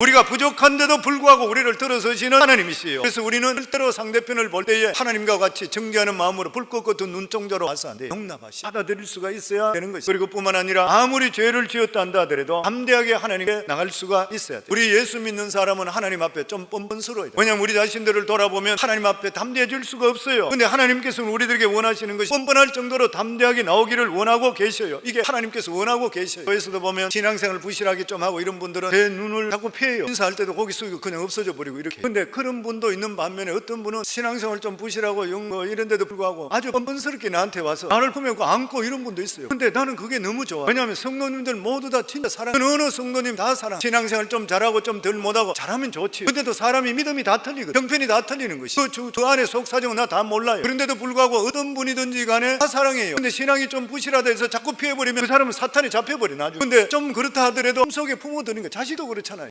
우리가 부족한데도 불구하고 우리를 들어서시는 하나님이시요. 그래서 우리는 절대로 상대편을 볼 때에 하나님과 같이 정죄하는 마음으로 불꽃 같은 눈동자로 와서 안 돼. 용납하시. 받아들일 수가 있어야 되는 것이. 그리고 뿐만 아니라 아무리 죄를 지었다 한다 하더라도 담대하게 하나님께 나갈 수가 있어야 돼. 우리 예수 믿는 사람은 하나님 앞에 좀 뻔뻔스러워야 돼. 왜냐면 우리 자신들을 돌아보면 하나님 앞에 담대해질 수가 없어요. 근데 하나님께서는 우리들에게 원하시는 것이 뻔뻔할 정도로 담대하게 나오기를 원하고 계셔요. 이게 하나님께서 원하고 계셔요. 교회에서도 보면 신앙생활 부실하게 좀 하고 이런 분들은 제 눈을 자꾸 피해 요. 인사할 때도 고기 숙이고 그냥 없어져 버리고 이렇게. 근데 그런 분도 있는 반면에 어떤 분은 신앙생활 좀 부실하고 영거 이런 데도 불구하고 아주 뻔뻔스럽게 나한테 와서 나를 보면 그 안고 이런 분도 있어요. 근데 나는 그게 너무 좋아. 왜냐하면 성도님들 모두 다 진짜 사랑. 어느 성도님 다 사랑. 신앙생활 좀 잘하고 좀 덜 못하고 잘하면 좋지. 근데도 사람이 믿음이 다 틀리거든. 형편이 다 틀리는 것이. 그, 주- 그 안에 속 사정은 나 다 몰라요. 그런데도 불구하고 어떤 분이든지 간에 다 사랑해요. 근데 신앙이 좀 부실하다 해서 자꾸 피해버리면 그 사람은 사탄에 잡혀버려 나중에. 근데 좀 그렇다 하더라도 속에 품어두는 거 자식도 그렇잖아요.